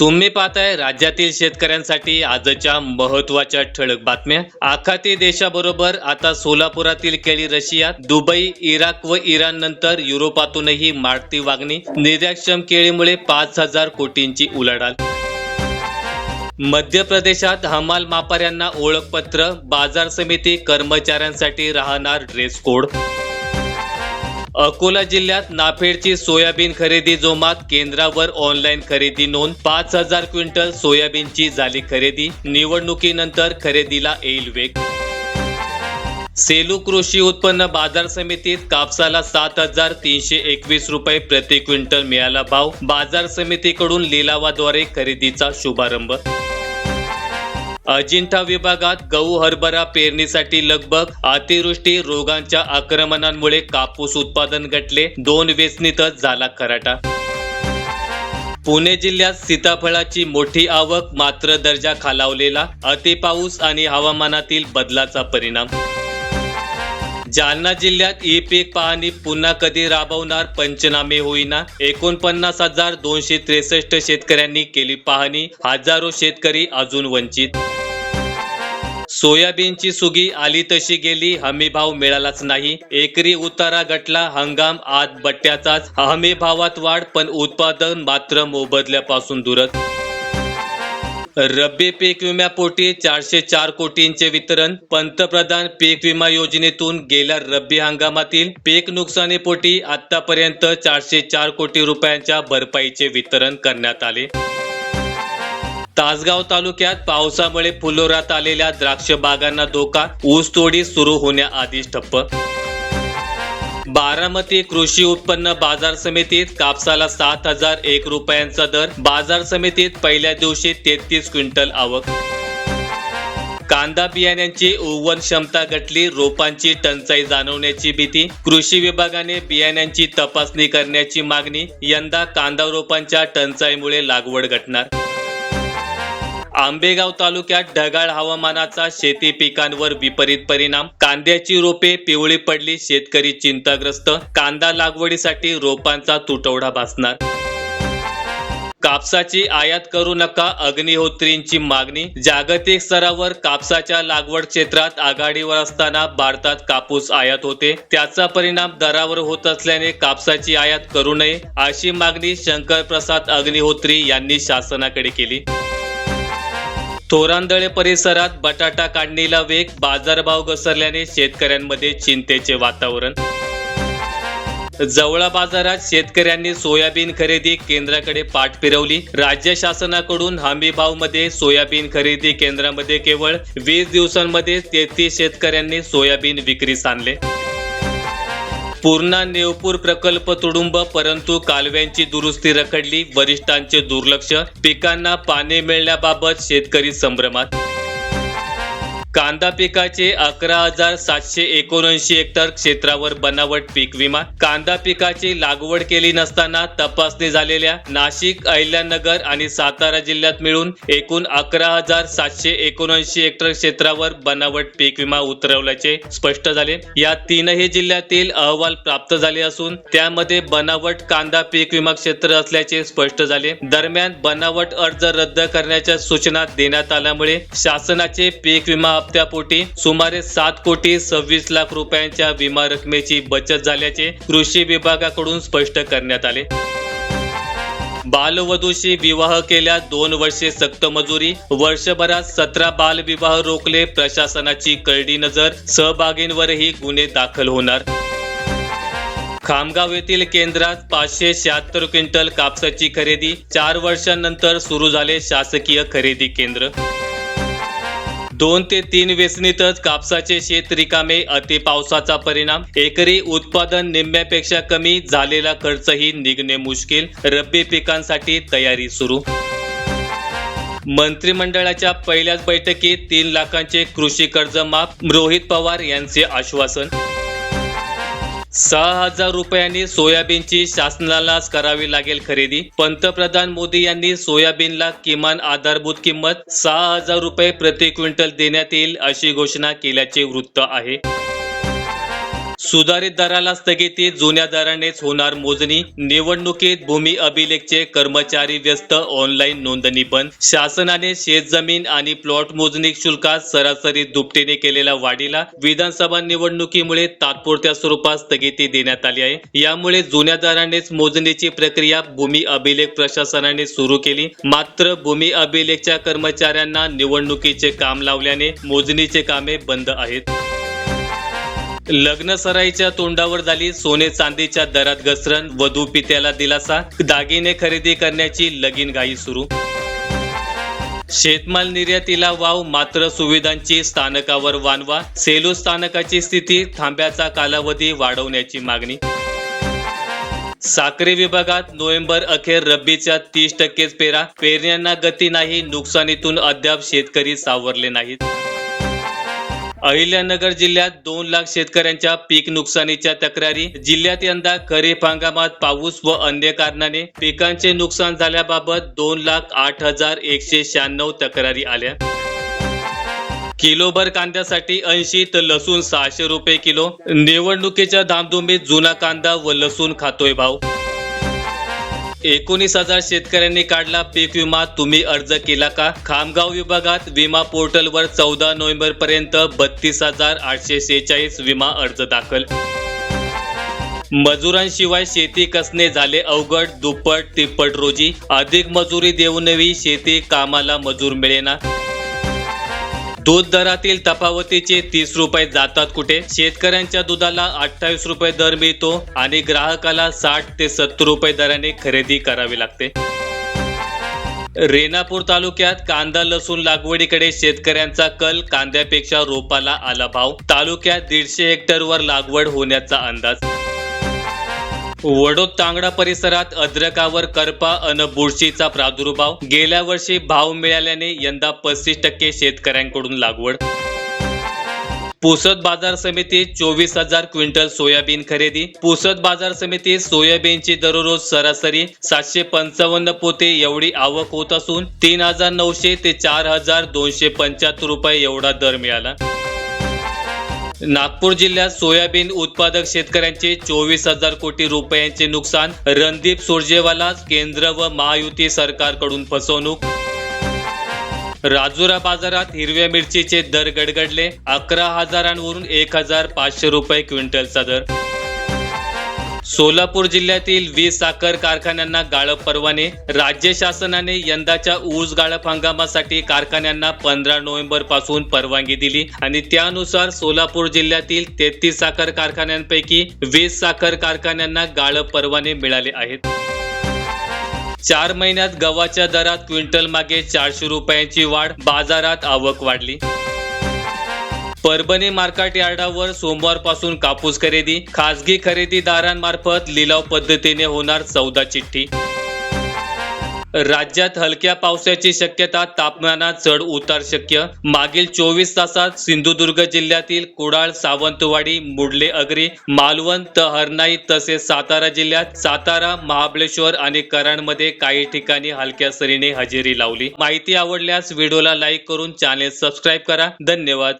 तुम्ही पाहताय राज्यातील शेतकऱ्यांसाठी आजच्या महत्त्वाच्या ठळक बातम्या. आखाती देशाबरोबर आता सोलापुरातील केळी रशिया दुबई इराक व इराण नंतर युरोपातूनही मारती वागणी. निर्याक्षम केळीमुळे पाच हजार कोटींची उलाढाल. मध्य प्रदेशात हमाल मापाऱ्यांना ओळखपत्र बाजार समिती कर्मचाऱ्यांसाठी राहणार ड्रेस कोड. अकोला जिल्ह्यात नाफेडची सोयाबीन खरेदी जोमात केंद्रावर ऑनलाईन खरेदी नोंद पाच हजार क्विंटल सोयाबीनची झाली खरेदी निवडणुकीनंतर खरेदीला येईल वेग. सेलू कृषी उत्पन्न बाजार समितीत कापसाला सात हजार तीनशे एकवीस रुपये प्रति क्विंटल मिळाला भाव. बाजार समितीकडून लिलावाद्वारे खरेदीचा शुभारंभ. अजिंठा विभागात गहू हरभरा पेरणीसाठी लगभग अतिवृष्टी रोगांच्या आक्रमणांमुळे कापूस उत्पादन घटले दोन वेचणीतच झाला खराटा. पुणे जिल्ह्यात सीताफळाची मोठी आवक मात्र दर्जा खालावलेला अतिपाऊस आणि हवामानातील बदलाचा परिणाम. जालना जिल्ह्यात ई पीक पाहणी पुन्हा कधी राबवणार? पंचनामे होईना. एकोणपन्नास हजार दोनशे त्रेसष्ट शेतकऱ्यांनी केली पाहणी. हजारो शेतकरी अजून वंचित. सोयाबीनची सुगी आली तशी गेली हमी भाव मिळालाच नाही. एकरी उतारा गटला हंगाम आत बट्ट्याचाच. हमी भावात वाढ पण उत्पादन मात्र मोबदल्यापासून दूरच रब्बी पीक विम्यापोटी चारशे चार कोटींचे वितरण. पंतप्रधान पीक विमा योजनेतून गेल्या रब्बी हंगामातील पीक नुकसानीपोटी आतापर्यंत चारशे चार कोटी रुपयांच्या भरपाईचे वितरण करण्यात आले. तासगाव तालुक्यात पावसामुळे फुलोरात आलेल्या द्राक्ष बागांना धोका. ऊसतोडी सुरू होण्याआधीच ठप्प. बारामती कृषी उत्पन्न बाजार समितीत कापसाला सात हजार एक रुपयांचा दर. बाजार समितीत पहिल्या दिवशी तेहतीस क्विंटल आवक. कांदा बियाण्यांची उगवण क्षमता घटली रोपांची टंचाई जाणवण्याची भीती. कृषी विभागाने बियाण्यांची तपासणी करण्याची मागणी. यंदा कांदा रोपांच्या टंचाईमुळे लागवड घटणार. आंबेगाव तालुक्यात ढगाळ हवामानाचा शेती पिकांवर विपरीत परिणाम. कांद्याची रोपे पिवळी पडली शेतकरी चिंताग्रस्त. कांदा लागवडीसाठी रोपांचा तुटवडा भासणार. कापसाची आयात करू नका अग्निहोत्रींची मागणी. जागतिक स्तरावर कापसाच्या लागवड क्षेत्रात आघाडीवर असताना भारतात कापूस आयात होते. त्याचा परिणाम दरावर होत असल्याने कापसाची आयात करू नये अशी मागणी शंकर प्रसाद अग्निहोत्री यांनी शासनाकडे केली. थोरांदळे परिसरात बटाटा काढणीला वेग बाजारभाव घसरल्याने शेतकऱ्यांमध्ये चिंतेचे वातावरण. जवळा बाजारात शेतकऱ्यांनी सोयाबीन खरेदी केंद्राकडे पाठ फिरवली. राज्य शासनाकडून हमी भावमध्ये सोयाबीन खरेदी केंद्रामध्ये केवळ वीस दिवसांमध्ये तेहतीस शेतकऱ्यांनी सोयाबीन विक्रीस आणले. पूर्णा नेवपूर प्रकल्प तुडुंब परंतु कालव्यांची दुरुस्ती रखडली. वरिष्ठांचे दुर्लक्ष पिकांना पाणी मिळण्याबाबत शेतकरी संभ्रमात. कांदा पिकाचे अकरा हजार सातशे एकोणऐंशी हेक्टर क्षेत्रावर बनावट पीक विमा. कांदा पिकाची लागवड केली नसताना तपासणी झालेल्या नाशिक अहिल्यानगर आणि सातारा जिल्ह्यात मिळून एकूण अकरा हजार सातशे एकोणऐंशी हेक्टर क्षेत्रावर बनावट पीक विमा उतरवल्याचे स्पष्ट झाले. या तीनही जिल्ह्यातील अहवाल प्राप्त झाले असून त्यामध्ये बनावट कांदा पीक विमा क्षेत्र असल्याचे स्पष्ट झाले. दरम्यान बनावट अर्ज रद्द करण्याच्या सूचना देण्यात आल्यामुळे शासनाचे पीक विमा हप्त्यापोटी सुमारे सात कोटी सव्वीस लाख रुपयांच्या विमा रकमेची बचत झाल्याचे कृषी विभागाकडून स्पष्ट करण्यात आले. बालवधूशी विवाह केल्या दोन वर्षे सक्त मजुरी वर्षभरात सतरा बालविवाह रोखले प्रशासनाची करडी नजर सहभागींवरही गुन्हे दाखल होणार. खामगाव येथील केंद्रात पाचशे शहात्तर क्विंटल कापसाची खरेदी चार वर्षांनंतर सुरू झाले शासकीय खरेदी केंद्र. दोन ते तीन वेचणीतच कापसाचे शेत रिकामे अति पावसाचा परिणाम. एकरी उत्पादन निम्म्यापेक्षा कमी झालेला खर्चही निघणे मुश्किल. रब्बी पिकांसाठी तयारी सुरू. मंत्रिमंडळाच्या पहिल्याच बैठकीत तीन लाखांचे कृषी कर्ज माफ रोहित पवार यांचे आश्वासन. सहा हजार रुपयांनी सोयाबीनची शासनालाच करावी लागेल खरेदी. पंतप्रधान मोदी यांनी सोयाबीनला किमान आधारभूत किंमत सहा हजार रुपये प्रति क्विंटल देण्यात येईल अशी घोषणा केल्याचे वृत्त आहे. सुधारित दराला स्थगिती जुन्या दरानेच होणार मोजणी निवडणुकीत भूमी अभिलेखचे कर्मचारी व्यस्त ऑनलाईन नोंदणी बंद. शासनाने शेतजमीन आणि प्लॉट मोजणी शुल्कात सरासरी दुपटीने केलेल्या वाढीला विधानसभा निवडणुकीमुळे तात्पुरत्या स्वरूपात स्थगिती देण्यात आली आहे. यामुळे जुन्या दरानेच मोजणीची प्रक्रिया भूमी अभिलेख प्रशासनाने सुरू केली. मात्र भूमी अभिलेखच्या कर्मचाऱ्यांना निवडणुकीचे काम लावल्याने मोजणीचे कामे बंद आहेत. लग्न सराईच्या तोंडावर झाली सोने चांदीच्या दरात घसरण वधू पित्याला दिलासा दागिने खरेदी करण्याची लगीन घाई सुरू. शेतमाल निर्यातीला वाव मात्र सुविधांची स्थानकावर वानवा सेलू स्थानकाची स्थिती थांब्याचा कालावधी वाढवण्याची मागणी. साखरे विभागात नोव्हेंबर अखेर रब्बीच्या तीस टक्केच पेरा पेरण्यांना गती नाही नुकसानीतून अद्याप शेतकरी सावरले नाहीत. अहिल्यानगर जिल्ह्यात दोन लाख शेतकऱ्यांच्या पीक नुकसानीच्या तक्रारी. जिल्ह्यात यंदा खरीप हंगामात पाऊस व अन्य कारणाने पिकांचे नुकसान झाल्याबाबत दोन लाख आठ हजार एकशे शहाण्णव तक्रारी आल्या. किलोभर कांद्यासाठी ऐंशी तर लसूण सहाशे रुपये किलो. निवडणुकीच्या धामधुमीत जुना कांदा व लसूण खातोय भाव. एकोणीस हजार शेतकऱ्यांनी काढला पीक विमा. तुम्ही अर्ज केला का? खामगाव विभागात विमा पोर्टलवर चौदा नोव्हेंबर पर्यंत बत्तीस हजार आठशे सेहेचाळीस विमा अर्ज दाखल. मजुरांशिवाय शेती कसणे झाले अवघड? दुप्पट तिप्पट रोजी. अधिक मजुरी देऊनही शेती कामाला मजूर मिळेना. दूध दरातील तफावतीचे तीस रुपये जातात कुठे? शेतकऱ्यांच्या दुधाला अठ्ठावीस रुपये दर मिळतो आणि ग्राहकाला साठ ते सत्तर रुपये दराने खरेदी करावी लागते. रेणापूर तालुक्यात कांदा लसूण लागवडीकडे शेतकऱ्यांचा कल कांद्यापेक्षा रोपाला आला भाव. तालुक्यात दीडशे हेक्टरवर लागवड होण्याचा अंदाज. वडोद तांगडा परिसरात अद्रकावर करपा अन बुरशीचा प्रादुर्भाव. गेल्या वर्षी भाव मिळाल्याने यंदा पस्तीस टक्के शेतकऱ्यांकडून लागवड. पुसद बाजार समितीत चोवीस हजार क्विंटल सोयाबीन खरेदी. पुसद बाजार समितीत सोयाबीनची दररोज सरासरी सातशे पंचावन्न पोते एवढी आवक होत असून तीन हजार नऊशे ते चार हजार दोनशे पंच्याहत्तर रुपये एवढा दर मिळाला. नागपूर जिल्ह्यात सोयाबीन उत्पादक शेतकऱ्यांचे चोवीस हजार कोटी रुपयांचे नुकसान रणदीप सुरजेवाला केंद्र व महायुती सरकारकडून फसवणूक. राजुरा बाजारात हिरव्या मिरचीचे दर गडगडले अकरा हजारांवरून एक हजार पाचशे रुपये क्विंटलचा दर. सोलापूर जिल्ह्यातील वीज साखर कारखान्यांना गाळप परवाने. राज्य शासनाने यंदाच्या ऊस गाळप हंगामासाठी कारखान्यांना पंधरा नोव्हेंबरपासून परवानगी दिली आणि त्यानुसार सोलापूर जिल्ह्यातील तेहतीस साखर कारखान्यांपैकी वीस साखर कारखान्यांना गाळप परवाने मिळाले आहेत. चार महिन्यात गव्हाच्या दरात क्विंटल मागे चारशे रुपयांची वाढ बाजारात आवक वाढली. परभणी मार्केट यार्डावर सोमवारपासून कापूस खरेदी खासगी खरेदीदारांमार्फत लिलाव पद्धतीने होणार चौदा चिठ्ठी. राज्यात हलक्या पावसाची शक्यता तापमानात चढ उतार शक्य. मागील चोवीस तासात सिंधुदुर्ग जिल्ह्यातील कुडाळ सावंतवाडी मुडले अगरी मालवण तहरनाई तसेच सातारा जिल्ह्यात सातारा महाबळेश्वर आणि कराडमध्ये काही ठिकाणी हलक्या सरीने हजेरी लावली. माहिती आवडल्यास व्हिडिओला लाईक करून चॅनेल सबस्क्राईब करा. धन्यवाद.